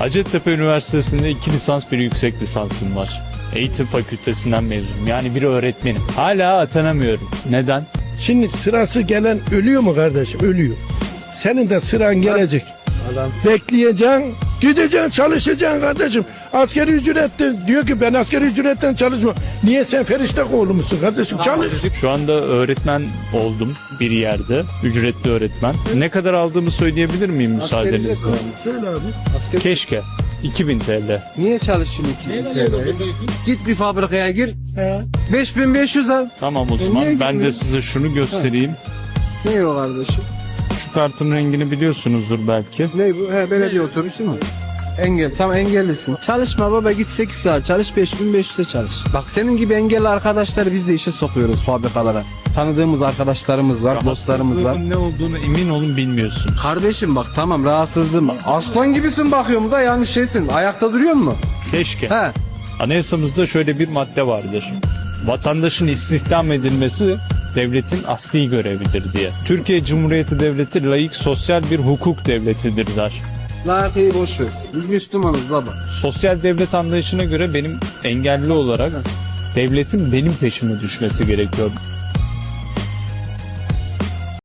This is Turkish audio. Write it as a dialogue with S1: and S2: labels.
S1: Hacettepe Üniversitesi'nde iki lisans bir yüksek lisansım var. Eğitim fakültesinden mezunum. Yani bir öğretmenim. Hala atanamıyorum. Neden?
S2: Şimdi sırası gelen ölüyor mu kardeşim? Ölüyor. Senin de sıran gelecek. Bekleyeceksin, gideceksin, çalışacaksın kardeşim. Askeri ücrette diyor ki ben askeri ücretten çalışmam. Niye sen ferişte oğlu musun kardeşim? Çalış.
S1: Şu anda öğretmen oldum bir yerde. Ücretli öğretmen. Ne kadar aldığımı söyleyebilir miyim müsaadenizle?
S2: Söyle abi.
S3: Asker
S1: Keşke. 2000 TL.
S3: niye çalışıyorsun 2000 TL? Git bir fabrikaya gir.
S2: He.
S3: 5500 al.
S1: Tamam o
S3: niye
S1: zaman ben de
S3: girmiyorsun?
S1: size şunu göstereyim.
S3: Ne o kardeşim?
S1: Şu kartın rengini biliyorsunuzdur belki.
S3: Ne bu? He belediye otobüsü mü? Engel. Tam engellisin. Çalışma baba git 8 saat çalış 5500'e çalış. Bak senin gibi engelli arkadaşları biz de işe sokuyoruz fabrikalara. Tanıdığımız arkadaşlarımız var, dostlarımız var.
S1: Ne olduğunu emin olun bilmiyorsun.
S3: Kardeşim bak tamam rahatsızlığım. Aslan gibisin bakıyorum da yani şeysin. Ayakta duruyor mu?
S1: Keşke.
S3: He.
S1: Anayasamızda şöyle bir madde vardır. Vatandaşın istihdam edilmesi devletin asli görevidir diye. Türkiye Cumhuriyeti Devleti layık sosyal bir hukuk devletidir der.
S3: Layıkıyı boş ver. Biz Müslümanız baba.
S1: Sosyal devlet anlayışına göre benim engelli olarak devletin benim peşime düşmesi gerekiyor.